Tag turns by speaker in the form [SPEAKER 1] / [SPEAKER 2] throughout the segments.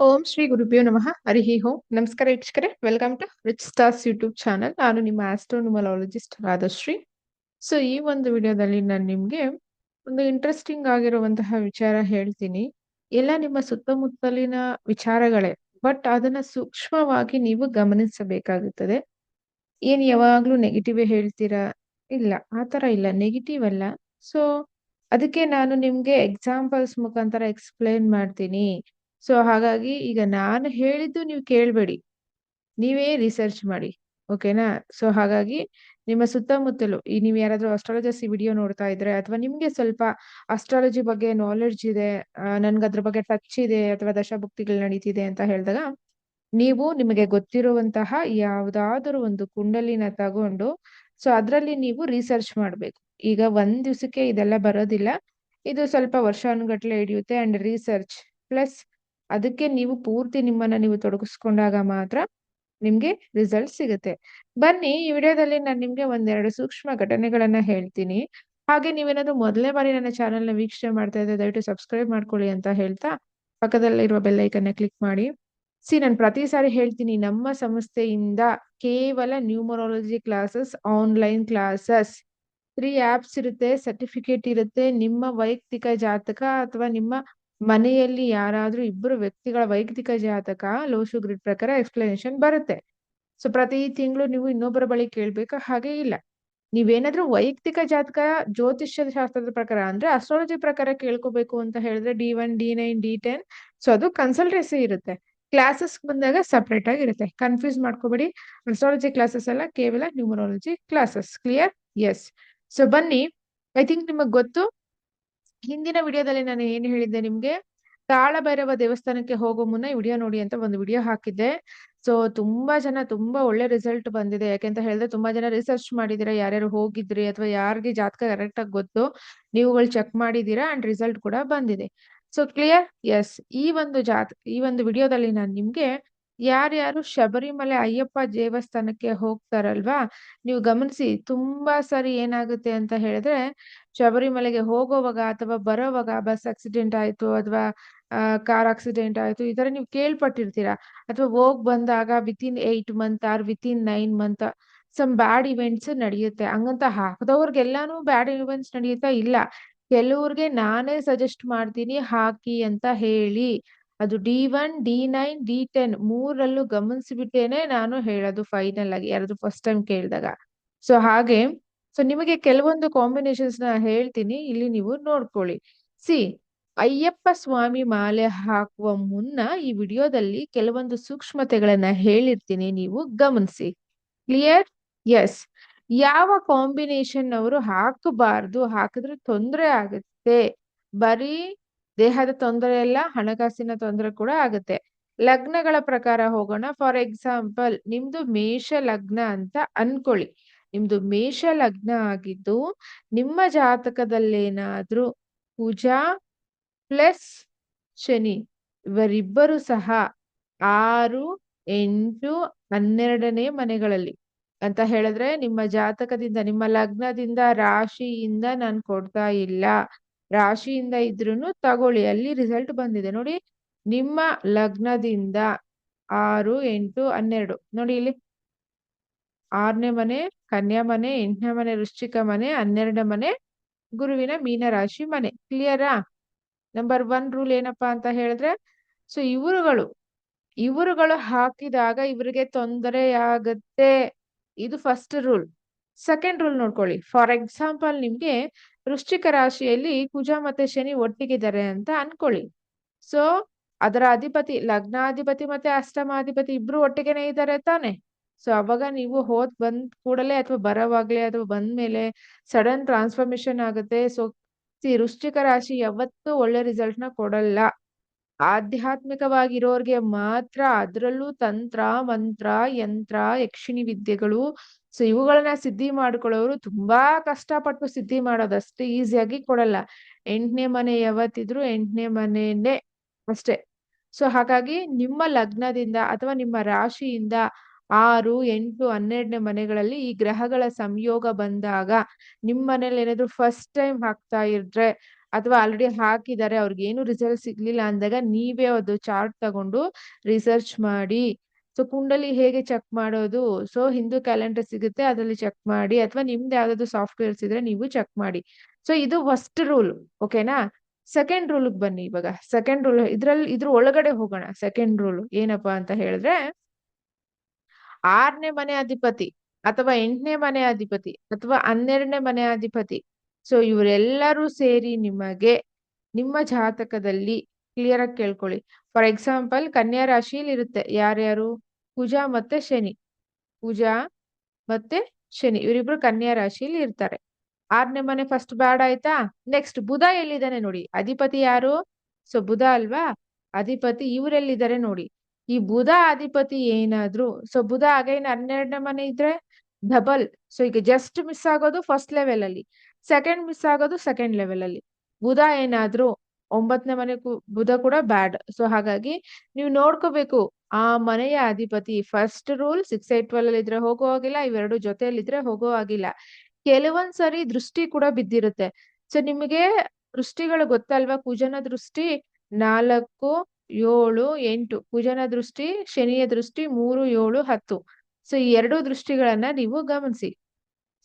[SPEAKER 1] ಓಂ ಶ್ರೀ ಗುರುಭ್ಯೋ ನಮಃ. ಹರಿಹಿ ಓಂ. ನಮಸ್ಕಾರ ವೀಕ್ಷಕರೇ. Welcome to rich stars YouTube channel ನಾನು ನಿಮ್ಮ ಆಸ್ಟ್ರೋನುಮಲಾಲಜಿಸ್ಟ್ ರಾಧಶ್ರೀ. ಸೊ ಈ ಒಂದು ವಿಡಿಯೋದಲ್ಲಿ ನಾನು ನಿಮ್ಗೆ ಒಂದು ಇಂಟ್ರೆಸ್ಟಿಂಗ್ ಆಗಿರುವಂತಹ ವಿಚಾರ ಹೇಳ್ತೀನಿ. ಎಲ್ಲ ನಿಮ್ಮ ಸುತ್ತಮುತ್ತಲಿನ ವಿಚಾರಗಳೇ ಬಟ್ ಅದನ್ನ ಸೂಕ್ಷ್ಮವಾಗಿ ನೀವು ಗಮನಿಸಬೇಕಾಗುತ್ತದೆ. ಏನ್ ಯಾವಾಗ್ಲೂ ನೆಗೆಟಿವ್ ಹೇಳ್ತೀರಾ? ಇಲ್ಲ ಆತರ ಇಲ್ಲ. ನೆಗೆಟಿವ್ ಅಲ್ಲ. ಸೊ ಅದಕ್ಕೆ ನಾನು ನಿಮ್ಗೆ ಎಕ್ಸಾಂಪಲ್ಸ್ ಮುಖಾಂತರ ಎಕ್ಸ್ಪ್ಲೇನ್ ಮಾಡ್ತೀನಿ. ಸೊ ಹಾಗಾಗಿ ಈಗ ನಾನು ಹೇಳಿದ್ದು ನೀವು ಕೇಳಬೇಡಿ. ನೀವೇ ರಿಸರ್ಚ್ ಮಾಡಿ ಓಕೆನಾ ಸೊ ಹಾಗಾಗಿ ನಿಮ್ಮ ಸುತ್ತಮುತ್ತಲು, ಈ ನೀವು ಯಾರಾದರೂ ಅಸ್ಟ್ರಾಲಜರ್ಸ್ ಈ ವಿಡಿಯೋ ನೋಡ್ತಾ ಇದ್ರೆ, ಅಥವಾ ನಿಮಗೆ ಸ್ವಲ್ಪ ಅಸ್ಟ್ರಾಲಜಿ ಬಗ್ಗೆ ನಾಲೆಡ್ಜ್ ಇದೆ ನನ್ಗೆ ಅದ್ರ ಬಗ್ಗೆ ಟಚ್ ಇದೆ, ಅಥವಾ ದಶಭಕ್ತಿಗಳು ನಡೀತಿದೆ ಅಂತ ಹೇಳಿದಾಗ, ನೀವು ನಿಮಗೆ ಗೊತ್ತಿರುವಂತಹ ಯಾವುದಾದ್ರೂ ಒಂದು ಕುಂಡಲಿನ ತಗೊಂಡು ಸೊ ಅದರಲ್ಲಿ ನೀವು ರಿಸರ್ಚ್ ಮಾಡಬೇಕು. ಈಗ ಒಂದ್ ದಿವಸಕ್ಕೆ ಇದೆಲ್ಲ ಬರೋದಿಲ್ಲ. ಇದು ಸ್ವಲ್ಪ ವರ್ಷಾನುಗಟ್ಲೆ ಹಿಡಿಯುತ್ತೆ ಅಂಡ್ ರಿಸರ್ಚ್ ಪ್ಲಸ್ ಅದಕ್ಕೆ ನೀವು ಪೂರ್ತಿ ನಿಮ್ಮನ್ನ ನೀವು ತೊಡಗಿಸ್ಕೊಂಡಾಗ ಮಾತ್ರ ನಿಮ್ಗೆ ರಿಸಲ್ಟ್ ಸಿಗುತ್ತೆ. ಬನ್ನಿ, ಈ ವಿಡಿಯೋದಲ್ಲಿ ನಾನು ನಿಮ್ಗೆ ಒಂದೆರಡು ಸೂಕ್ಷ್ಮ ಘಟನೆಗಳನ್ನ ಹೇಳ್ತೀನಿ. ಹಾಗೆ ನೀವೇನಾದ್ರು ಮೊದಲೇ ಬಾರಿ ನನ್ನ ಚಾನೆಲ್ನ ವೀಕ್ಷಣೆ ಮಾಡ್ತಾ ಇದ್ದೆ ದಯವಿಟ್ಟು ಸಬ್ಸ್ಕ್ರೈಬ್ ಮಾಡ್ಕೊಳ್ಳಿ ಅಂತ ಹೇಳ್ತಾ ಪಕ್ಕದಲ್ಲಿರುವ ಬೆಲ್ಲೈಕನ್ನ ಕ್ಲಿಕ್ ಮಾಡಿ. ಸಿ, ನಾನು ಪ್ರತಿ ಸಾರಿ ಹೇಳ್ತೀನಿ, ನಮ್ಮ ಸಂಸ್ಥೆಯಿಂದ ಕೇವಲ numerology classes online classes three apps ಇರುತ್ತೆ ಸರ್ಟಿಫಿಕೇಟ್ ಇರುತ್ತೆ, ನಿಮ್ಮ ವೈಯಕ್ತಿಕ ಜಾತಕ ಅಥವಾ ನಿಮ್ಮ ಮನೆಯಲ್ಲಿ ಯಾರಾದ್ರೂ ಇಬ್ಬರು ವ್ಯಕ್ತಿಗಳ ವೈಯಕ್ತಿಕ ಜಾತಕ, ಲೋಶು ಗ್ರಿಡ್ ಪ್ರಕಾರ ಎಕ್ಸ್ಪ್ಲನೇಷನ್ ಬರುತ್ತೆ. ಸೊ ಪ್ರತಿ ತಿಂಗಳು ನೀವು ಇನ್ನೊಬ್ಬರ ಬಳಿ ಕೇಳ್ಬೇಕಾ, ಹಾಗೆ ಇಲ್ಲ. ನೀವೇನಾದ್ರೂ ವೈಯಕ್ತಿಕ ಜಾತಕ ಜ್ಯೋತಿಷ್ಯ ಶಾಸ್ತ್ರದ ಪ್ರಕಾರ ಅಂದ್ರೆ ಅಸ್ಟ್ರಾಲಜಿ ಪ್ರಕಾರ ಕೇಳ್ಕೋಬೇಕು ಅಂತ ಹೇಳಿದ್ರೆ D one D nine D ten so ಅದು ಕನ್ಸಲ್ಟೆನ್ಸಿ ಇರುತ್ತೆ. ಕ್ಲಾಸಸ್ ಬಂದಾಗ ಸಪ್ರೇಟ್ ಆಗಿರುತ್ತೆ ಕನ್ಫ್ಯೂಸ್ ಮಾಡ್ಕೋಬೇಡಿ. ಅಸ್ಟ್ರಾಲಜಿ ಕ್ಲಾಸಸ್ ಎಲ್ಲ ಕೇವಲ numerology classes clear yes so ಬನ್ನಿ. ಐ ಥಿಂಕ್ ನಿಮಗ್ ಗೊತ್ತು. ಹಿಂದಿನ ವಿಡಿಯೋದಲ್ಲಿ ನಾನು ಏನ್ ಹೇಳಿದ್ದೆ ನಿಮ್ಗೆ? ತಾಳಭೈರವ ದೇವಸ್ಥಾನಕ್ಕೆ ಹೋಗೋ ಮುನ್ನ ವಿಡಿಯೋ ನೋಡಿ ಅಂತ ಒಂದು ವಿಡಿಯೋ ಹಾಕಿದ್ದೆ. ಸೊ ತುಂಬಾ ಜನ ತುಂಬಾ ಒಳ್ಳೆ ರಿಸಲ್ಟ್ ಬಂದಿದೆ. ಯಾಕೆಂತ ಹೇಳಿದ್ರೆ ತುಂಬಾ ಜನ ರಿಸರ್ಚ್ ಮಾಡಿದೀರಾ ಯಾರ್ಯಾರು ಹೋಗಿದ್ರಿ? ಅಥವಾ ಯಾರಿಗೆ ಜಾತಕ ಕರೆಕ್ಟ್ ಆಗಿ ಗೊತ್ತು? ನೀವುಗಳು ಚೆಕ್ ಮಾಡಿದೀರಾ ಅಂಡ್ ರಿಸಲ್ಟ್ ಕೂಡ ಬಂದಿದೆ. ಸೊ ಕ್ಲಿಯರ್ ಎಸ್ ಈ ಒಂದು ಜಾತ್, ಈ ಒಂದು ವಿಡಿಯೋದಲ್ಲಿ ನಾನು ನಿಮ್ಗೆ ಯಾರ್ಯಾರು ಶಬರಿಮಲೆ ಅಯ್ಯಪ್ಪ ದೇವಸ್ಥಾನಕ್ಕೆ ಹೋಗ್ತಾರಲ್ವಾ? ನೀವು ಗಮನಿಸಿ, ತುಂಬಾ ಸರಿ ಏನಾಗುತ್ತೆ ಅಂತ ಹೇಳಿದ್ರೆ ಶಬರಿಮಲೆಗೆ ಹೋಗೋವಾಗ ಅಥವಾ ಬರೋವಾಗ ಬಸ್ ಆಕ್ಸಿಡೆಂಟ್ ಆಯ್ತು ಅಥವಾ ಕಾರ್ ಆಕ್ಸಿಡೆಂಟ್ ಆಯ್ತು, ಈ ತರ ನೀವು ಕೇಳ್ಪಟ್ಟಿರ್ತೀರಾ? ಅಥವಾ ಹೋಗ್ ಬಂದಾಗ within eight month or within nine month some bad events ನಡೆಯುತ್ತೆ. ಹಂಗಂತ ಹಾಕದವ್ರಿಗೆಲ್ಲಾನು ಬ್ಯಾಡ್ ಇವೆಂಟ್ಸ್ ನಡೆಯುತ್ತಾ ಇಲ್ಲ. ಕೆಲವ್ರಿಗೆ ನಾನೇ ಸಜೆಸ್ಟ್ ಮಾಡ್ತೀನಿ ಹಾಕಿ ಅಂತ ಹೇಳಿ. ಅದು D one D nine D ten ಮೂರಲ್ಲೂ ಗಮನಿಸಿಬಿಟ್ಟೇನೆ ನಾನು ಹೇಳೋದು ಫೈನಲ್ ಆಗಿ. ಯಾರಾದ್ರೂ ಫಸ್ಟ್ ಟೈಮ್ ಕೇಳಿದಾಗ. ಸೊ ಹಾಗೆ ಸೊ ನಿಮಗೆ ಕೆಲವೊಂದು ಕಾಂಬಿನೇಷನ್ಸ್ನ ಹೇಳ್ತೀನಿ. ಇಲ್ಲಿ ನೀವು ನೋಡ್ಕೊಳ್ಳಿ. ಸಿ, ಅಯ್ಯಪ್ಪ ಸ್ವಾಮಿ ಮಾಲೆ ಹಾಕುವ ಮುನ್ನ ಈ ವಿಡಿಯೋದಲ್ಲಿ ಕೆಲವೊಂದು ಸೂಕ್ಷ್ಮತೆಗಳನ್ನ ಹೇಳಿರ್ತೀನಿ. ನೀವು ಗಮನಿಸಿ. ಕ್ಲಿಯರ್ ಎಸ್ ಯಾವ ಕಾಂಬಿನೇಷನ್ ಅವರು ಹಾಕಬಾರ್ದು, ಹಾಕಿದ್ರೆ ತೊಂದರೆ ಆಗುತ್ತೆ. ಬರೀ ದೇಹದ ತೊಂದರೆ ಎಲ್ಲ ಹಣಕಾಸಿನ ತೊಂದರೆ ಕೂಡ ಆಗುತ್ತೆ. ಲಗ್ನಗಳ ಪ್ರಕಾರ ಹೋಗೋಣ. ಫಾರ್ ಎಕ್ಸಾಂಪಲ್ ನಿಮ್ದು ಮೇಷ ಲಗ್ನ ಅಂತ ಅನ್ಕೊಳ್ಳಿ. ನಿಮ್ದು ಮೇಷ ಲಗ್ನ ಆಗಿದ್ದು, ನಿಮ್ಮ ಜಾತಕದಲ್ಲೇನಾದ್ರೂ ಪೂಜಾ ಪ್ಲಸ್ ಶನಿ ಇವರಿಬ್ಬರು ಸಹ ಆರು, ಎಂಟು, ಹನ್ನೆರಡನೇ ಮನೆಗಳಲ್ಲಿ. ಅಂತ ಹೇಳಿದ್ರೆ ನಿಮ್ಮ ಜಾತಕದಿಂದ, ನಿಮ್ಮ ಲಗ್ನದಿಂದ ರಾಶಿಯಿಂದ ನಾನು ಕೊಡ್ತಾ ಇಲ್ಲ. ರಾಶಿಯಿಂದ ಇದ್ರೂನು ತಗೊಳ್ಳಿ, ಅಲ್ಲಿ ರಿಸಲ್ಟ್ ಬಂದಿದೆ. ನೋಡಿ, ನಿಮ್ಮ ಲಗ್ನದಿಂದ ಆರು, ಎಂಟು, ಹನ್ನೆರಡು. ನೋಡಿ ಇಲ್ಲಿ ಆರನೇ ಮನೆ, ಕನ್ಯಾ ಮನೆ, ಎಂಟನೇ ಮನೆ, ವೃಶ್ಚಿಕ ಮನೆ, ಹನ್ನೆರಡನೇ ಮನೆ, ಗುರುವಿನ ಮೀನ. ರಾಶಿ ಮನೆ ಕ್ಲಿಯರಾ ನಂಬರ್ ಒನ್ ರೂಲ್ ಏನಪ್ಪಾ ಅಂತ ಹೇಳಿದ್ರೆ ಸೊ ಇವರುಗಳು ಇವರುಗಳು ಹಾಕಿದಾಗ ಇವರಿಗೆ ತೊಂದರೆ ಆಗತ್ತೆ. ಇದು ಫಸ್ಟ್ ರೂಲ್ ಸೆಕೆಂಡ್ ರೂಲ್ ನೋಡ್ಕೊಳ್ಳಿ. ಫಾರ್ ಎಕ್ಸಾಂಪಲ್ ನಿಮ್ಗೆ ವೃಶ್ಚಿಕ ರಾಶಿಯಲ್ಲಿ ಕುಜ ಮತ್ತೆ ಶನಿ ಒಟ್ಟಿಗಿದ್ದಾರೆ ಅಂತ ಅನ್ಕೊಳ್ಳಿ. ಸೊ ಅದರ ಅಧಿಪತಿ, ಲಗ್ನಾಧಿಪತಿ ಮತ್ತೆ ಅಷ್ಟಮಾಧಿಪತಿ ಇಬ್ರು ಒಟ್ಟಿಗೆನೆ ಇದ್ದಾರೆ ತಾನೆ. ಸೊ ಅವಾಗ ನೀವು ಹೋದ್ ಬಂದ್ ಕೂಡಲೇ ಅಥವಾ ಬರೋವಾಗ್ಲೇ ಅಥವಾ ಬಂದ್ಮೇಲೆ ಸಡನ್ ಟ್ರಾನ್ಸ್ಫಾರ್ಮೇಶನ್ ಆಗುತ್ತೆ. ಸೊ ವೃಶ್ಚಿಕ ರಾಶಿ ಯಾವತ್ತೂ ಒಳ್ಳೆ ರಿಸಲ್ಟ್ನ ಕೊಡಲ್ಲ. ಆಧ್ಯಾತ್ಮಿಕವಾಗಿರೋರ್ಗೆ ಮಾತ್ರ ಅದರಲ್ಲೂ ತಂತ್ರ, ಮಂತ್ರ, ಯಂತ್ರ, ಯಕ್ಷಿಣಿ ವಿದ್ಯೆಗಳು. ಸೊ ಇವುಗಳನ್ನ ಸಿದ್ಧಿ ಮಾಡ್ಕೊಳ್ಳೋರು ತುಂಬಾ ಕಷ್ಟಪಟ್ಟು ಸಿದ್ಧಿ ಮಾಡೋದಷ್ಟೇ ಈಸಿಯಾಗಿ ಕೊಡಲ್ಲ. ಎಂಟನೇ ಮನೆ ಯಾವತ್ತಿದ್ರು ಎಂಟನೇ ಮನೆನೇ ಅಷ್ಟೇ. ಸೊ, ಹಾಗಾಗಿ ನಿಮ್ಮ ಲಗ್ನದಿಂದ ಅಥವಾ ನಿಮ್ಮ ರಾಶಿಯಿಂದ ಆರು, ಎಂಟು, ಹನ್ನೆರಡನೇ ಮನೆಗಳಲ್ಲಿ ಈ ಗ್ರಹಗಳ ಸಂಯೋಗ ಬಂದಾಗ ನಿಮ್ಮ ಮನೇಲಿ ಏನಾದ್ರು ಫಸ್ಟ್ ಟೈಮ್ ಹಾಕ್ತಾ ಇದ್ರೆ ಅಥವಾ ಆಲ್ರೆಡಿ ಹಾಕಿದ್ದಾರೆ, ಅವ್ರಿಗೆ ಏನು ರಿಸಲ್ಟ್ ಸಿಗ್ಲಿಲ್ಲ ಅಂದಾಗ ನೀವೇ ಅದು ಚಾರ್ಟ್ ತಗೊಂಡು ರಿಸರ್ಚ್ ಮಾಡಿ. ಸೊ ಕುಂಡಲಿ ಹೇಗೆ ಚೆಕ್ ಮಾಡೋದು? ಸೊ ಹಿಂದೂ ಕ್ಯಾಲೆಂಡರ್ ಸಿಗುತ್ತೆ, ಅದರಲ್ಲಿ ಚೆಕ್ ಮಾಡಿ. ಅಥವಾ ನಿಮ್ದು ಯಾವ್ದಾದ್ರು ಸಾಫ್ಟ್ವೇರ್ಸ್ ಇದ್ರೆ ನೀವು ಚೆಕ್ ಮಾಡಿ. ಸೊ ಇದು ಫಸ್ಟ್ ರೂಲ್ ಓಕೆನಾ ಸೆಕೆಂಡ್ ರೂಲ್ಗೆ ಬನ್ನಿ ಇವಾಗ. ಸೆಕೆಂಡ್ ರೂಲ್ ಇದ್ರಲ್ಲಿ, ಇದ್ರ ಒಳಗಡೆ ಹೋಗೋಣ. ಸೆಕೆಂಡ್ ರೂಲ್ ಏನಪ್ಪಾ ಅಂತ ಹೇಳಿದ್ರೆ ಆರನೇ ಮನೆ ಅಧಿಪತಿ ಅಥವಾ ಎಂಟನೇ ಮನೆ ಅಧಿಪತಿ ಅಥವಾ ಹನ್ನೆರಡನೇ ಮನೆ ಅಧಿಪತಿ. ಸೊ ಇವರೆಲ್ಲರೂ ಸೇರಿ ನಿಮಗೆ ನಿಮ್ಮ ಜಾತಕದಲ್ಲಿ ಕ್ಲಿಯರ್ ಆಗಿ ಕೇಳ್ಕೊಳ್ಳಿ. ಫಾರ್ ಎಕ್ಸಾಂಪಲ್ ಕನ್ಯಾ ರಾಶಿಯಲ್ಲಿ ಇರುತ್ತೆ. ಯಾರ್ಯಾರು? ಕುಜ ಮತ್ತೆ ಶನಿ. ಕುಜ ಮತ್ತೆ ಶನಿ. ಇವರಿಬ್ರು ಕನ್ಯಾ ರಾಶಿಯಲ್ಲಿ ಇರ್ತಾರೆ. ಆರನೇ ಮನೆ ಫಸ್ಟ್ ಬ್ಯಾಡ್ ಆಯ್ತಾ? ನೆಕ್ಸ್ಟ್ ಬುಧ ಎಲ್ಲಿದ್ದಾನೆ ನೋಡಿ. ಅಧಿಪತಿ ಯಾರು? ಸೊ ಬುಧ ಅಲ್ವಾ? ಅಧಿಪತಿ ಇವರೆಲ್ಲಿದ್ದಾರೆ ನೋಡಿ. ಈ ಬುಧ ಅಧಿಪತಿ ಏನಾದ್ರು ಸೊ ಬುಧ ಅಗೈನ್ ಹನ್ನೆರಡನೇ ಮನೆ ಇದ್ರೆ ಡಬಲ್ ಸೊ ಈಗ ಜಸ್ಟ್ ಮಿಸ್ ಆಗೋದು ಫಸ್ಟ್ ಲೆವೆಲ್ ಅಲ್ಲಿ ಸೆಕೆಂಡ್ ಮಿಸ್ ಆಗೋದು ಸೆಕೆಂಡ್ ಲೆವೆಲ್ ಅಲ್ಲಿ. ಬುಧ ಏನಾದ್ರು ಒಂಬತ್ತನೇ ಮನೆ ಬುಧ ಕೂಡ ಬ್ಯಾಡ್ ಸೊ ಹಾಗಾಗಿ ನೀವು ನೋಡ್ಕೋಬೇಕು, ಆ ಮನೆಯ ಅಧಿಪತಿ first rule six eight twelve ಅಲ್ಲಿ ಇದ್ರೆ ಹೋಗೋ ಆಗಿಲ್ಲ ಇವೆರಡು ಜೊತೆಯಲ್ಲಿದ್ರೆ ಹೋಗೋ ಆಗಿಲ್ಲ ಕೆಲವೊಂದ್ಸರಿ ದೃಷ್ಟಿ ಕೂಡ ಬಿದ್ದಿರುತ್ತೆ. ಸೊ ನಿಮಗೆ ದೃಷ್ಟಿಗಳು ಗೊತ್ತಲ್ವಾ? ಕುಜನ ದೃಷ್ಟಿ ನಾಲ್ಕು ಏಳು, ಎಂಟು. ಕುಜನ ದೃಷ್ಟಿ, ಶನಿಯ ದೃಷ್ಟಿ, ಮೂರು, ಏಳು, ಹತ್ತು. ಸೊ ಈ ಎರಡು ದೃಷ್ಟಿಗಳನ್ನ ನೀವು ಗಮನಿಸಿ.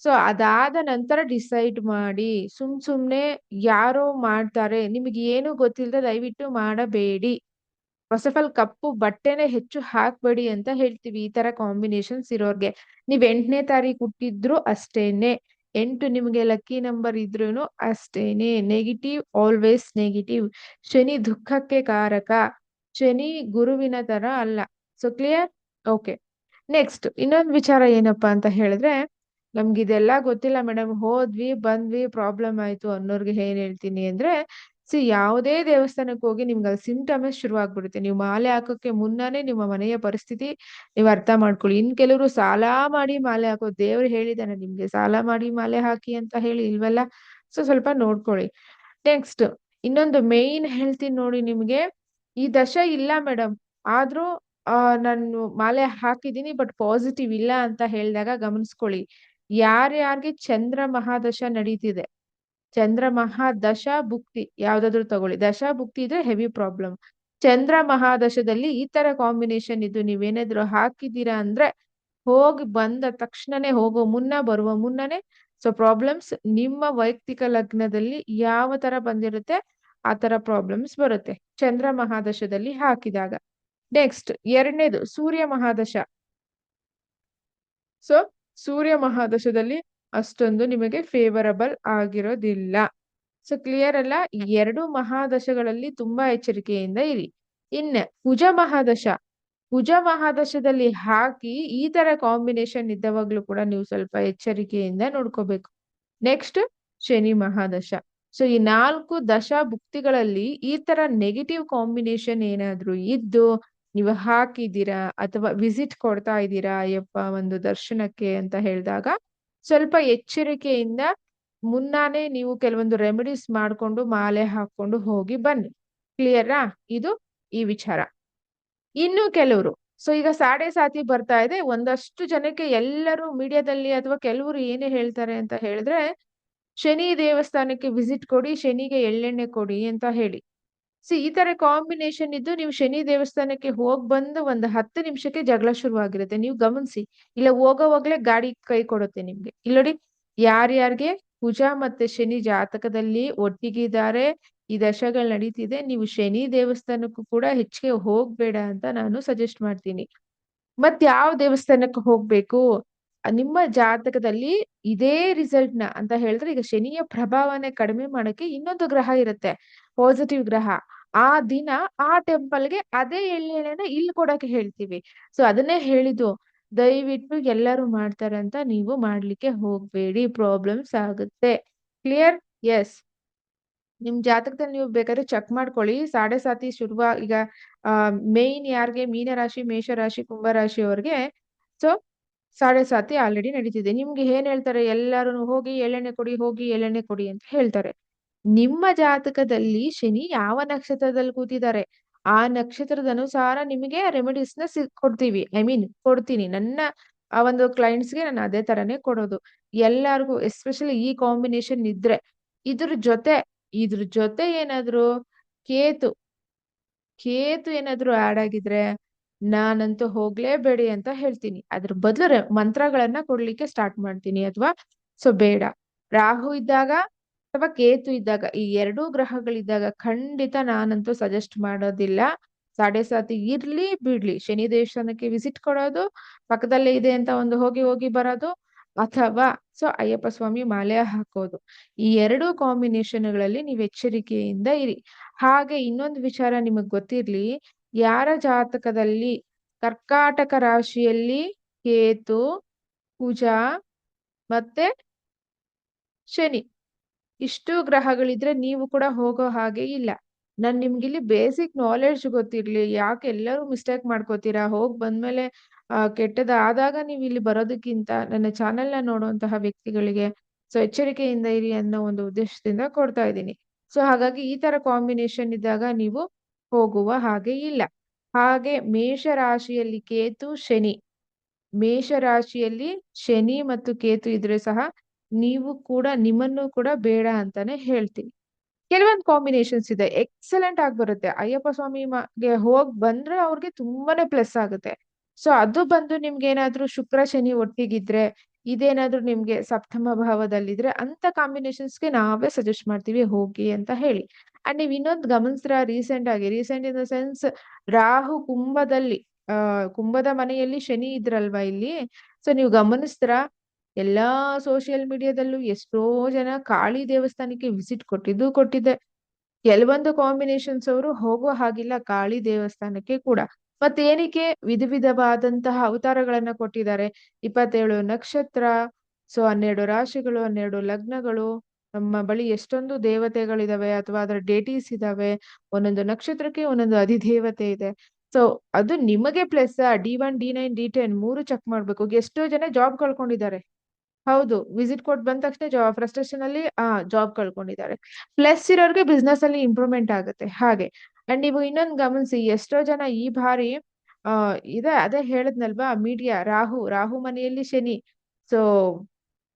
[SPEAKER 1] ಸೊ ಅದಾದ ನಂತರ ಡಿಸೈಡ್ ಮಾಡಿ, ಸುಮ್ ಸುಮ್ನೆ ಯಾರೋ ಮಾಡ್ತಾರೆ, ನಿಮಗೆ ಏನು ಗೊತ್ತಿಲ್ಲದೆ ದಯವಿಟ್ಟು ಮಾಡಬೇಡಿ. ಫಸ್ಟ್ ಆಫ್ ಆಲ್ ಕಪ್ಪು ಬಟ್ಟೆನೆ ಹೆಚ್ಚು ಹಾಕ್ಬೇಡಿ ಅಂತ ಹೇಳ್ತೀವಿ, ಈ ತರ ಕಾಂಬಿನೇಷನ್ಸ್ ಇರೋರ್ಗೆ. ನೀವ್ ಎಂಟನೇ ತಾರೀಕು ಹುಟ್ಟಿದ್ರು ಅಷ್ಟೇನೆ. ಎಂಟು ನಿಮಗೆ ಲಕ್ಕಿ ನಂಬರ್ ಇದ್ರೂ ಅಷ್ಟೇನೆ ನೆಗೆಟಿವ್ ಆಲ್ವೇಸ್ ನೆಗೆಟಿವ್ ಶನಿ ದುಃಖಕ್ಕೆ ಕಾರಕ. ಶನಿ ಗುರುವಿನ ತರ ಅಲ್ಲ. ಸೊ ಕ್ಲಿಯರ್ ಓಕೆ ನೆಕ್ಸ್ಟ್ ಇನ್ನೊಂದು ವಿಚಾರ ಏನಪ್ಪಾ ಅಂತ ಹೇಳಿದ್ರೆ, ನಮ್ಗೆ ಇದೆಲ್ಲ ಗೊತ್ತಿಲ್ಲ ಮೇಡಮ್. ಹೋದ್ವಿ, ಬಂದ್ವಿ ಪ್ರಾಬ್ಲಮ್ ಆಯ್ತು ಅನ್ನೋರ್ಗೆ ಏನ್ ಹೇಳ್ತೀನಿ ಅಂದ್ರೆ ಸಿ ಯಾವುದೇ ದೇವಸ್ಥಾನಕ್ಕೆ ಹೋಗಿ ನಿಮ್ಗೆ ಅಲ್ಲಿ ಶುರುವಾಗ್ಬಿಡುತ್ತೆ. ಶುರು ಆಗ್ಬಿಡುತ್ತೆ ನೀವು ಮಾಲೆ ಹಾಕೋಕೆ ಮುನ್ನಾನೇ ನಿಮ್ಮ ಮನೆಯ ಪರಿಸ್ಥಿತಿ ನೀವು ಅರ್ಥ ಮಾಡ್ಕೊಳ್ಳಿ. ಇನ್ ಕೆಲವರು ಸಾಲ ಮಾಡಿ ಮಾಲೆ ಹಾಕೋ, ದೇವ್ರು ಹೇಳಿದಾನೆ ನಿಮ್ಗೆ ಸಾಲ ಮಾಡಿ ಮಾಲೆ ಹಾಕಿ ಅಂತ ಹೇಳಿ ಇಲ್ವಲ್ಲ? ಸೊ ಸ್ವಲ್ಪ ನೋಡ್ಕೊಳ್ಳಿ. ನೆಕ್ಸ್ಟ್ ಇನ್ನೊಂದು ಮೇನ್ ಹೇಳ್ತೀನಿ ನೋಡಿ ನಿಮ್ಗೆ. ಈ ದಶ ಇಲ್ಲ ಮೇಡಮ್ ಆದ್ರೂ, ಆ, ನಾನು ಮಾಲೆ ಹಾಕಿದೀನಿ ಬಟ್ ಪಾಸಿಟಿವ್ ಇಲ್ಲ ಅಂತ ಹೇಳಿದಾಗ ಗಮನಿಸ್ಕೊಳ್ಳಿ. ಯಾರ್ಯಾರಿಗೆ ಚಂದ್ರ ಮಹಾದಶ ನಡೀತಿದೆ? ಚಂದ್ರ ಮಹಾದಶ ಭುಕ್ತಿ ಯಾವ್ದಾದ್ರು ತಗೊಳ್ಳಿ. ದಶ ಭುಕ್ತಿ ಇದ್ರೆ ಹೆವಿ ಪ್ರಾಬ್ಲಮ್ ಚಂದ್ರ ಮಹಾದಶದಲ್ಲಿ ಈ ತರ ಕಾಂಬಿನೇಷನ್ ಇದು. ನೀವೇನಾದ್ರು ಹಾಕಿದೀರಾ ಅಂದ್ರೆ ಹೋಗಿ ಬಂದ ತಕ್ಷಣನೇ ಹೋಗೋ ಮುನ್ನ, ಬರುವ ಮುನ್ನನೇ ಸೊ ಪ್ರಾಬ್ಲಮ್ಸ್ ನಿಮ್ಮ ವೈಯಕ್ತಿಕ ಲಗ್ನದಲ್ಲಿ ಯಾವ ತರ ಬಂದಿರುತ್ತೆ ಆ ತರ ಪ್ರಾಬ್ಲಮ್ಸ್ ಬರುತ್ತೆ. ಚಂದ್ರ ಮಹಾದಶದಲ್ಲಿ ಹಾಕಿದಾಗ. ನೆಕ್ಸ್ಟ್ ಎರಡನೇದು ಸೂರ್ಯ ಮಹಾದಶ ಸೊ ಸೂರ್ಯ ಮಹಾದಶದಲ್ಲಿ ಅಷ್ಟೊಂದು ನಿಮಗೆ ಫೇವರಬಲ್ ಆಗಿರೋದಿಲ್ಲ. ಸೊ ಕ್ಲಿಯರ್ ಅಲ್ಲ? ಎರಡು ಮಹಾದಶಗಳಲ್ಲಿ ತುಂಬಾ ಎಚ್ಚರಿಕೆಯಿಂದ ಇರಿ. ಇನ್ನ ಕುಜ ಮಹಾದಶ. ಕುಜ ಮಹಾದಶದಲ್ಲಿ ಹಾಕಿ ಈ ತರ ಕಾಂಬಿನೇಷನ್ ಇದ್ದವಾಗ್ಲೂ ಕೂಡ ನೀವು ಸ್ವಲ್ಪ ಎಚ್ಚರಿಕೆಯಿಂದ ನೋಡ್ಕೋಬೇಕು. ನೆಕ್ಸ್ಟ್ ಶನಿ ಮಹಾದಶ. ಸೊ ಈ ನಾಲ್ಕು ದಶ ಭುಕ್ತಿಗಳಲ್ಲಿ ಈ ತರ ನೆಗೆಟಿವ್ ಕಾಂಬಿನೇಷನ್ ಏನಾದ್ರೂ ಇದ್ದು ನೀವು ಹಾಕಿದ್ದೀರಾ ಅಥವಾ ವಿಸಿಟ್ ಕೊಡ್ತಾ ಇದ್ದೀರಾ ಅಯ್ಯಪ್ಪ ಒಂದು ದರ್ಶನಕ್ಕೆ ಅಂತ ಹೇಳಿದಾಗ ಸ್ವಲ್ಪ ಎಚ್ಚರಿಕೆಯಿಂದ ಮುನ್ನಾನೆ ನೀವು ಕೆಲವೊಂದು ರೆಮಿಡೀಸ್ ಮಾಡ್ಕೊಂಡು ಮಾಲೆ ಹಾಕೊಂಡು ಹೋಗಿ ಬನ್ನಿ. ಕ್ಲಿಯರಾ ಇದು ಈ ವಿಚಾರ. ಇನ್ನು ಕೆಲವರು. ಸೊ ಈಗ ಸಾಡೆ ಸಾತಿ ಬರ್ತಾ ಇದೆ. ಒಂದಷ್ಟು ಜನಕ್ಕೆ ಎಲ್ಲರೂ ಮೀಡಿಯಾದಲ್ಲಿ ಅಥವಾ ಕೆಲವರು ಏನೇ ಹೇಳ್ತಾರೆ ಅಂತ ಹೇಳಿದ್ರೆ, ಶನಿ ದೇವಸ್ಥಾನಕ್ಕೆ ವಿಸಿಟ್ ಕೊಡಿ, ಶನಿಗೆ ಎಳ್ಳೆಣ್ಣೆ ಕೊಡಿ ಅಂತ ಹೇಳಿ. ಸಿ ಈ ತರ ಕಾಂಬಿನೇಷನ್ ಇದ್ದು ನೀವು ಶನಿ ದೇವಸ್ಥಾನಕ್ಕೆ ಹೋಗ್ ಬಂದು ಒಂದು ಹತ್ತು ನಿಮಿಷಕ್ಕೆ ಜಗಳ ಶುರುವಾಗಿರುತ್ತೆ. ನೀವು ಗಮನಿಸಿ. ಇಲ್ಲ ಹೋಗೋವಾಗ್ಲೇ ಗಾಡಿ ಕೈ ಕೊಡುತ್ತೆ ನಿಮ್ಗೆ. ಇಲ್ಲೋಡಿ ಯಾರ್ಯಾರಿಗೆ ಕುಜ ಮತ್ತೆ ಶನಿ ಜಾತಕದಲ್ಲಿ ಒಟ್ಟಿಗಿದ್ದಾರೆ, ಈ ದಶಗಳು ನಡೀತಿದೆ, ನೀವು ಶನಿ ದೇವಸ್ಥಾನಕ್ಕೂ ಕೂಡ ಹೆಚ್ಚಿಗೆ ಹೋಗ್ಬೇಡ ಅಂತ ನಾನು ಸಜೆಸ್ಟ್ ಮಾಡ್ತೀನಿ. ಮತ್ ಯಾವ ದೇವಸ್ಥಾನಕ್ಕೆ ಹೋಗ್ಬೇಕು? ನಿಮ್ಮ ಜಾತಕದಲ್ಲಿ ಇದೇ ರಿಸಲ್ಟ್ನ ಅಂತ ಹೇಳಿದ್ರೆ ಈಗ ಶನಿಯ ಪ್ರಭಾವನೆ ಕಡಿಮೆ ಮಾಡಕ್ಕೆ ಇನ್ನೊಂದು ಗ್ರಹ ಇರುತ್ತೆ. ಪಾಸಿಟಿವ್ ಗ್ರಹ. ಆ ದಿನ, ಆ ಟೆಂಪಲ್ಗೆ ಅದೇ ಎಳ್ಳೆಣ್ಣೆನ ಇಲ್ಲಿ ಕೊಡಕ್ಕೆ ಹೇಳ್ತೀವಿ. ಸೊ ಅದನ್ನೇ ಹೇಳಿದ್ದು. ದಯವಿಟ್ಟು ಎಲ್ಲರೂ ಮಾಡ್ತಾರೆ ಅಂತ ನೀವು ಮಾಡ್ಲಿಕ್ಕೆ ಹೋಗ್ಬೇಡಿ. ಪ್ರಾಬ್ಲಮ್ಸ್ ಆಗುತ್ತೆ. ಕ್ಲಿಯರ್ ಎಸ್ ನಿಮ್ ಜಾತಕದಲ್ಲಿ ನೀವು ಬೇಕಾದ್ರೆ ಚೆಕ್ ಮಾಡ್ಕೊಳ್ಳಿ. ಸಾಡೆ ಸಾತಿ ಶುರುವ, ಈಗ ಮೇನ್ ಯಾರಿಗೆ? ಮೀನರಾಶಿ, ಮೇಷರಾಶಿ, ಕುಂಭರಾಶಿ ಅವ್ರಿಗೆ. ಸೊ ಸಾಡೆ ಸಾತಿ ಆಲ್ರೆಡಿ ನಡೀತಿದೆ. ನಿಮ್ಗೆ ಏನ್ ಹೇಳ್ತಾರೆ? ಎಲ್ಲರೂ ಹೋಗಿ ಎಳ್ಳೆಣ್ಣೆ ಕೊಡಿ, ಹೋಗಿ ಎಳ್ಳೆಣ್ಣೆ ಕೊಡಿ ಅಂತ ಹೇಳ್ತಾರೆ. ನಿಮ್ಮ ಜಾತಕದಲ್ಲಿ ಶನಿ ಯಾವ ನಕ್ಷತ್ರದಲ್ಲಿ ಕೂತಿದ್ದಾರೆ? ಆ ನಕ್ಷತ್ರದ ಅನುಸಾರ ನಿಮಗೆ ರೆಮಿಡೀಸ್ನ ಕೊಡ್ತೀವಿ. ಐ ಮೀನ್ ಕೊಡ್ತೀನಿ. ನನ್ನ, ಆ ಒಂದು ಕ್ಲೈಂಟ್ಸ್ಗೆ ನಾನು ಅದೇ ತರನೇ ಕೊಡೋದು. ಎಲ್ಲಾರ್ಗು ಎಸ್ಪೆಷಲಿ ಈ ಕಾಂಬಿನೇಷನ್ ಇದ್ರೆ, ಇದ್ರ ಜೊತೆ ಇದ್ರ ಜೊತೆ ಏನಾದ್ರು ಕೇತು ಕೇತು ಏನಾದ್ರು ಆಡ್ ಆಗಿದ್ರೆ ನಾನಂತೂ ಹೋಗ್ಲೇಬೇಡಿ ಅಂತ ಹೇಳ್ತೀನಿ. ಅದ್ರ ಬದಲು ಮಂತ್ರಗಳನ್ನ ಕೊಡ್ಲಿಕ್ಕೆ ಸ್ಟಾರ್ಟ್ ಮಾಡ್ತೀನಿ ಅಥವಾ ಸೊ ಬೇಡ. ರಾಹು ಇದ್ದಾಗ ಅಥವಾ ಕೇತು ಇದ್ದಾಗ, ಈ ಎರಡೂ ಗ್ರಹಗಳಿದ್ದಾಗ ಖಂಡಿತ ನಾನಂತೂ ಸಜೆಸ್ಟ್ ಮಾಡೋದಿಲ್ಲ. ಸಾಡೆ ಸಾತಿ ಇರ್ಲಿ ಬಿಡ್ಲಿ. ಶನಿ ದೇವಸ್ಥಾನಕ್ಕೆ ವಿಸಿಟ್ ಕೊಡೋದು, ಪಕ್ಕದಲ್ಲೇ ಇದೆ ಅಂತ ಒಂದು ಹೋಗಿ ಹೋಗಿ ಬರೋದು, ಅಥವಾ ಸೊ ಅಯ್ಯಪ್ಪ ಸ್ವಾಮಿ ಮಾಲೆ ಹಾಕೋದು. ಈ ಎರಡು ಕಾಂಬಿನೇಷನ್ಗಳಲ್ಲಿ ನೀವು ಎಚ್ಚರಿಕೆಯಿಂದ ಇರಿ. ಹಾಗೆ ಇನ್ನೊಂದು ವಿಚಾರ ನಿಮಗ್ ಗೊತ್ತಿರ್ಲಿ, ಯಾರ ಜಾತಕದಲ್ಲಿ ಕರ್ಕಾಟಕ ರಾಶಿಯಲ್ಲಿ ಕೇತು ಕುಜ ಮತ್ತೆ ಶನಿ? ಇಷ್ಟು ಗ್ರಹಗಳಿದ್ರೆ ನೀವು ಕೂಡ ಹೋಗೋ ಹಾಗೆ ಇಲ್ಲ. ನಾನ್ ನಿಮ್ಗಿಲ್ಲಿ ಬೇಸಿಕ್ ನಾಲೆಡ್ಜ್ ಗೊತ್ತಿರ್ಲಿ, ಯಾಕೆ ಎಲ್ಲರೂ ಮಿಸ್ಟೇಕ್ ಮಾಡ್ಕೋತೀರಾ? ಹೋಗ್ ಬಂದ್ಮೇಲೆ ಕೆಟ್ಟದಾದಾಗ ನೀವು ಇಲ್ಲಿ ಬರೋದಕ್ಕಿಂತ ನನ್ನ ಚಾನೆಲ್ನ ನೋಡುವಂತಹ ವ್ಯಕ್ತಿಗಳಿಗೆ ಸೊ ಎಚ್ಚರಿಕೆಯಿಂದ ಇರಿ ಅನ್ನೋ ಒಂದು ಉದ್ದೇಶದಿಂದ ಕೊಡ್ತಾ ಇದ್ದೀನಿ. ಸೊ ಹಾಗಾಗಿ ಈ ತರ ಕಾಂಬಿನೇಷನ್ ಇದ್ದಾಗ ನೀವು ಹೋಗುವ ಹಾಗೆ ಇಲ್ಲ. ಹಾಗೆ ಮೇಷ ರಾಶಿಯಲ್ಲಿ ಕೇತು, ಶನಿ. ಮೇಷ ರಾಶಿಯಲ್ಲಿ ಶನಿ ಮತ್ತು ಕೇತು ಇದ್ರೆ ಸಹ ನೀವು ಕೂಡ ನಿಮ್ಮನ್ನು ಕೂಡ ಬೇಡ ಅಂತಾನೆ ಹೇಳ್ತೀನಿ. ಕೆಲವೊಂದು ಕಾಂಬಿನೇಷನ್ಸ್ ಇದೆ. ಎಕ್ಸಲೆಂಟ್ ಆಗಿ ಬರುತ್ತೆ. ಅಯ್ಯಪ್ಪ ಸ್ವಾಮಿಗೆ ಹೋಗ್ ಬಂದ್ರೆ ಅವ್ರಿಗೆ ತುಂಬಾನೇ ಪ್ಲಸ್ ಆಗುತ್ತೆ. ಸೊ ಅದು ಬಂದು ನಿಮ್ಗೆ ಏನಾದ್ರೂ ಶುಕ್ರ, ಶನಿ ಒಟ್ಟಿಗಿದ್ರೆ, ಇದೇನಾದ್ರೂ ನಿಮ್ಗೆ ಸಪ್ತಮ ಭಾವದಲ್ಲಿದ್ರೆ ಅಂತ ಕಾಂಬಿನೇಷನ್ಸ್ಗೆ ನಾವೇ ಸಜೆಸ್ಟ್ ಮಾಡ್ತೀವಿ, ಹೋಗಿ ಅಂತ ಹೇಳಿ. ಅಂಡ್ ನೀವ್ ಇನ್ನೊಂದು ಗಮನಿಸ್ರ ರೀಸೆಂಟ್ ಆಗಿ. Recent in the sense Rahu ಕುಂಭದಲ್ಲಿ ಅಹ್ ಕುಂಭದ ಮನೆಯಲ್ಲಿ ಶನಿ ಇದ್ರಲ್ವಾ ಇಲ್ಲಿ? ಸೊ ನೀವು ಗಮನಿಸ್ತೀರಾ ಎಲ್ಲಾ ಸೋಷಿಯಲ್ ಮೀಡಿಯಾದಲ್ಲೂ ಎಷ್ಟೋ ಜನ ಕಾಳಿ ದೇವಸ್ಥಾನಕ್ಕೆ ವಿಸಿಟ್ ಕೊಟ್ಟಿದ್ದು ಕೊಟ್ಟಿದ್ದೆ. ಕೆಲವೊಂದು ಕಾಂಬಿನೇಷನ್ಸ್ ಅವರು ಹೋಗುವ ಹಾಗಿಲ್ಲ ಕಾಳಿ ದೇವಸ್ಥಾನಕ್ಕೆ ಕೂಡ. ಮತ್ತೇನಕ್ಕೆ ವಿಧ ವಿಧವಾದಂತಹ ಅವತಾರಗಳನ್ನ ಕೊಟ್ಟಿದ್ದಾರೆ. ಇಪ್ಪತ್ತೇಳು ನಕ್ಷತ್ರ, ಸೊ ಹನ್ನೆರಡು ರಾಶಿಗಳು, ಹನ್ನೆರಡು ಲಗ್ನಗಳು, ನಮ್ಮ ಬಳಿ ಎಷ್ಟೊಂದು ದೇವತೆಗಳಿದಾವೆ ಅಥವಾ ಅದರ ಡೇಟೀಸ್ ಇದಾವೆ. ಒಂದೊಂದು ನಕ್ಷತ್ರಕ್ಕೆ ಒಂದೊಂದು ಅಧಿದೇವತೆ ಇದೆ. ಸೊ ಅದು ನಿಮಗೆ plus D one D nine D ten ಮೂರು ಚೆಕ್ ಮಾಡ್ಬೇಕು. ಎಷ್ಟೋ ಜನ ಜಾಬ್ ಕಳ್ಕೊಂಡಿದ್ದಾರೆ. ಹೌದು ವಿಸಿಟ್ ಕೊಟ್ಟು ಬಂದ ತಕ್ಷಣ ಜಾಬ್ ಫ್ರಸ್ಟ್ರೇಷನ್ ಅಲ್ಲಿ ಜಾಬ್ ಕಳ್ಕೊಂಡಿದ್ದಾರೆ. ಪ್ಲಸ್ ಇರೋರ್ಗೆ ಬಿಸ್ನೆಸ್ ಅಲ್ಲಿ ಇಂಪ್ರೂವ್ಮೆಂಟ್ ಆಗುತ್ತೆ, ಹಾಗೆ. ಅಂಡ್ ನೀವು ಇನ್ನೊಂದು ಗಮನಿಸಿ, ಎಷ್ಟೋ ಜನ ಈ ಬಾರಿ ಇದೆ, ಅದೇ ಹೇಳದ್ನಲ್ವಾ ಮೀಡಿಯಾ ರಾಹು ರಾಹು ಮನೆಯಲ್ಲಿ ಶನಿ. ಸೊ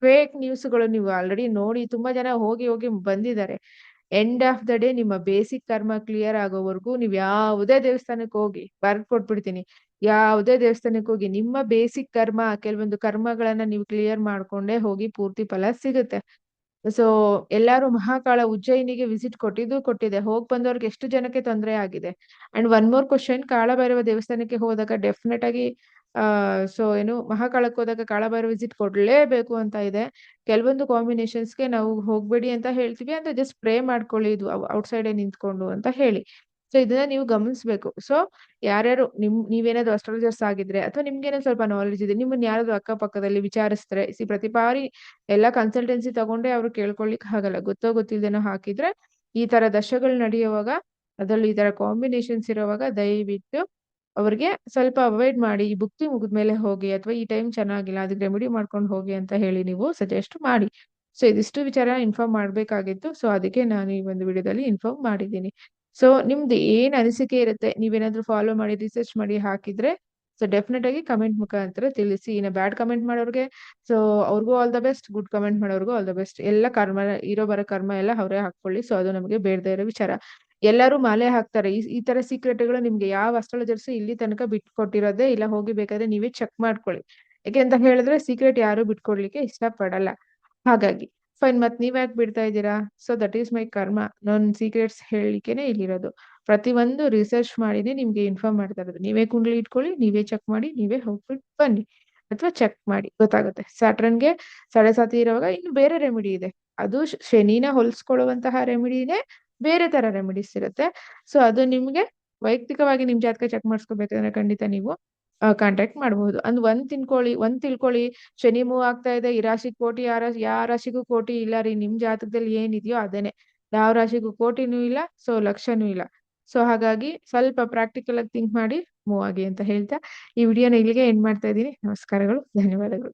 [SPEAKER 1] ಫೇಕ್ ನ್ಯೂಸ್ಗಳು ನೀವು ಆಲ್ರೆಡಿ ನೋಡಿ, ತುಂಬಾ ಜನ ಹೋಗಿ ಹೋಗಿ ಬಂದಿದ್ದಾರೆ. ಎಂಡ್ ಆಫ್ ದ ಡೇ ನಿಮ್ಮ ಬೇಸಿಕ್ ಕರ್ಮ ಕ್ಲಿಯರ್ ಆಗೋವರೆಗೂ ನೀವು ಯಾವುದೇ ದೇವಸ್ಥಾನಕ್ಕೆ ಹೋಗಿ, ಬರ್ದ್ ಕೊಟ್ಬಿಡ್ತೀನಿ. ಯಾವುದೇ ದೇವಸ್ಥಾನಕ್ಕೆ ಹೋಗಿ ನಿಮ್ಮ ಬೇಸಿಕ್ ಕರ್ಮ, ಕೆಲವೊಂದು ಕರ್ಮಗಳನ್ನ ನೀವು ಕ್ಲಿಯರ್ ಮಾಡ್ಕೊಂಡೇ ಹೋಗಿ ಪೂರ್ತಿ ಫಲ ಸಿಗುತ್ತೆ. ಸೊ ಎಲ್ಲಾರು ಮಹಾಕಾಳ ಉಜ್ಜಯಿನಿಗೆ ವಿಸಿಟ್ ಕೊಟ್ಟಿದ್ದು ಕೊಟ್ಟಿದೆ. ಹೋಗ್ ಬಂದವ್ರಿಗೆ ಎಷ್ಟು ಜನಕ್ಕೆ ತೊಂದರೆ ಆಗಿದೆ? And one more question Kalabhairava ದೇವಸ್ಥಾನಕ್ಕೆ ಹೋದಾಗ ಡೆಫಿನೆಟ್ ಆಗಿ, ಆ ಸೊ ಏನು ಮಹಾಕಾಳಕ್ಕೆ ಹೋದಾಗ ಕಾಳಭೈರವ ವಿಸಿಟ್ ಕೊಡ್ಲೇಬೇಕು ಅಂತ ಇದೆ. ಕೆಲವೊಂದು ಕಾಂಬಿನೇಷನ್ಸ್ಗೆ ನಾವು ಹೋಗ್ಬೇಡಿ ಅಂತ ಹೇಳ್ತೀವಿ. ಅಂತ ಜಸ್ಟ್ ಪ್ರೇ ಮಾಡ್ಕೊಳ್ಳಿ, ಇದು ಔಟ್ಸೈಡೇ ನಿಂತ್ಕೊಂಡು ಅಂತ ಹೇಳಿ. ಸೊ ಇದನ್ನ ನೀವು ಗಮನಿಸ್ಬೇಕು. ಸೊ ಯಾರ್ಯಾರು ನಿಮ್, ನೀವೇನಾದ್ರು ಅಸ್ಟ್ರಾಲಜರ್ಸ್ ಆಗಿದ್ರೆ ಅಥವಾ ನಿಮ್ಗೇನೋ ಸ್ವಲ್ಪ ನಾಲೆಜ್ ಇದೆ, ನಿಮ್ಮನ್ನ ಯಾರಾದ್ರು ಅಕ್ಕಪಕ್ಕದಲ್ಲಿ ವಿಚಾರಿಸ್ತಾರೆ, ಸಿ ಪ್ರತಿ ಬಾರಿ ಎಲ್ಲಾ ಕನ್ಸಲ್ಟೆನ್ಸಿ ತಗೊಂಡೆ ಅವ್ರು ಕೇಳ್ಕೊಳ್ಲಿಕ್ಕೆ ಆಗಲ್ಲ. ಗೊತ್ತೋ ಗೊತ್ತಿಲ್ದೇನೋ ಹಾಕಿದ್ರೆ ಈ ತರ ದಶಗಳು ನಡೆಯುವಾಗ, ಅದ್ರಲ್ಲಿ ಈ ತರ ಕಾಂಬಿನೇಷನ್ಸ್ ಇರುವಾಗ ದಯವಿಟ್ಟು ಅವ್ರಿಗೆ ಸ್ವಲ್ಪ ಅವಾಯ್ಡ್ ಮಾಡಿ, ಈ ಬುಕ್ತಿ ಮುಗಿದ್ಮೇಲೆ ಹೋಗಿ ಅಥವಾ ಈ ಟೈಮ್ ಚೆನ್ನಾಗಿಲ್ಲ, ಅದಕ್ಕೆ ರೆಮಿಡಿ ಮಾಡ್ಕೊಂಡು ಹೋಗಿ ಅಂತ ಹೇಳಿ ನೀವು ಸಜೆಸ್ಟ್ ಮಾಡಿ. ಸೊ ಇದಿಷ್ಟು ವಿಚಾರ ಇನ್ಫಾರ್ಮ್ ಮಾಡಬೇಕಾಗಿತ್ತು. ಸೊ ಅದಕ್ಕೆ ನಾನು ಈ ಒಂದು ವಿಡಿಯೋದಲ್ಲಿ ಇನ್ಫಾರ್ಮ್ ಮಾಡಿದ್ದೀನಿ. ಸೊ ನಿಮ್ದು ಏನ್ ಅನಿಸಿಕೆ ಇರುತ್ತೆ? ನೀವೇನಾದ್ರೂ ಫಾಲೋ ಮಾಡಿ ರಿಸರ್ಚ್ ಮಾಡಿ ಹಾಕಿದ್ರೆ ಸೊ ಡೆಫಿನೆಟ್ ಆಗಿ ಕಮೆಂಟ್ ಮುಖಾಂತರ ತಿಳಿಸಿ. ಇನ್ನು ಬ್ಯಾಡ್ ಕಮೆಂಟ್ ಮಾಡೋರ್ಗೆ ಸೊ ಅವ್ರಿಗೂ all the best good comment ಮಾಡೋರ್ಗು all the best ಎಲ್ಲ ಕರ್ಮ, ಇರೋ ಬರೋ ಕರ್ಮ ಎಲ್ಲ ಅವರೇ ಹಾಕೊಳ್ಳಿ ಸೊ ಅದು ನಮಗೆ ಬೇಡದೇ ಇರೋ ವಿಚಾರ. ಎಲ್ಲರೂ ಮಾಲೆ ಹಾಕ್ತಾರೆ. ಈ ಈ ತರ ಸೀಕ್ರೆಟ್ಗಳು ನಿಮ್ಗೆ ಯಾವ ಅಸ್ಟ್ರಾಲಜರ್ಸ್ ಇಲ್ಲಿ ತನಕ ಬಿಟ್ಕೊಟ್ಟಿರೋದೇ ಇಲ್ಲ, ಹೋಗಿ ಬೇಕಾದ್ರೆ ನೀವೇ ಚೆಕ್ ಮಾಡ್ಕೊಳ್ಳಿ. ಯಾಕೆ ಅಂತ ಹೇಳಿದ್ರೆ ಸೀಕ್ರೆಟ್ ಯಾರು ಬಿಟ್ಕೊಡ್ಲಿಕ್ಕೆ ಇಷ್ಟ ಪಡಲ್ಲ ಹಾಗಾಗಿ ಫೈನ್ ಮತ್ ನೀವ್ ಯಾಕೆ ಬಿಡ್ತಾ ಇದ್ದೀರಾ? ಸೊ ದಟ್ ಈಸ್ ಮೈ ಕರ್ಮ ನನ್ ಸೀಕ್ರೆಟ್ಸ್ ಹೇಳಿಕೆನೆ ಇಲ್ಲಿರೋದು. ಪ್ರತಿಯೊಂದು ರಿಸರ್ಚ್ ಮಾಡಿನೇ ನಿಮ್ಗೆ ಇನ್ಫಾರ್ಮ್ ಮಾಡ್ತಾ ಇರೋದು. ನೀವೇ ಕುಂಡ್ಲಿ ಇಟ್ಕೊಳ್ಳಿ, ನೀವೇ ಚೆಕ್ ಮಾಡಿ, ನೀವೇ ಹೋಗ್ಬಿಟ್ಟು ಬನ್ನಿ. ಅಥವಾ ಚೆಕ್ ಮಾಡಿ, ಗೊತ್ತಾಗುತ್ತೆ. ಸ್ಯಾಟ್ರನ್ಗೆ ಸಡೆ ಸಾತಿ ಇರುವಾಗ ಇನ್ನು ಬೇರೆ ರೆಮಿಡಿ ಇದೆ. ಅದು ಶನಿನ ಹೊಲಿಸ್ಕೊಳ್ಳುವಂತಹ ರೆಮಿಡಿನೇ ಬೇರೆ ತರ ರೆಮಿಡೀಸ್ ಇರುತ್ತೆ. ಸೊ ಅದು ನಿಮ್ಗೆ ವೈಯಕ್ತಿಕವಾಗಿ ನಿಮ್ ಜಾತಕ ಚೆಕ್ ಮಾಡಿಸ್ಕೋಬೇಕಂದ್ರೆ ಖಂಡಿತ ನೀವು ಕಾಂಟ್ಯಾಕ್ಟ್ ಮಾಡಬಹುದು. ಅಂದ್ ಒಂದ್ ತಿನ್ಕೊಳ್ಳಿ ಒಂದ್ ತಿಳ್ಕೊಳ್ಳಿ ಶನಿ ಮೂವ್ ಆಗ್ತಾ ಇದೆ, ಈ ರಾಶಿ ಕೋಟಿ ರಾಶಿ, ಯಾವ ರಾಶಿಗೂ ಕೋಟಿ ಇಲ್ಲ ರೀ, ನಿಮ್ ಜಾತಕದಲ್ಲಿ ಏನಿದೆಯೋ ಅದೇನೆ ಯಾವ ರಾಶಿಗೂ ಕೋಟಿನೂ ಇಲ್ಲ, ಸೊ ಲಕ್ಷನೂ ಇಲ್ಲ. ಸೊ ಹಾಗಾಗಿ ಸ್ವಲ್ಪ ಪ್ರಾಕ್ಟಿಕಲ್ ಆಗಿ ಥಿಂಕ್ ಮಾಡಿ, ಮೂವ್ ಆಗಿ ಅಂತ ಹೇಳ್ತಾ, ಈ ವಿಡಿಯೋನ ಇಲ್ಲಿಗೆ ಎಂಡ್ ಮಾಡ್ತಾ ಇದ್ದೀನಿ. ನಮಸ್ಕಾರಗಳು, ಧನ್ಯವಾದಗಳು.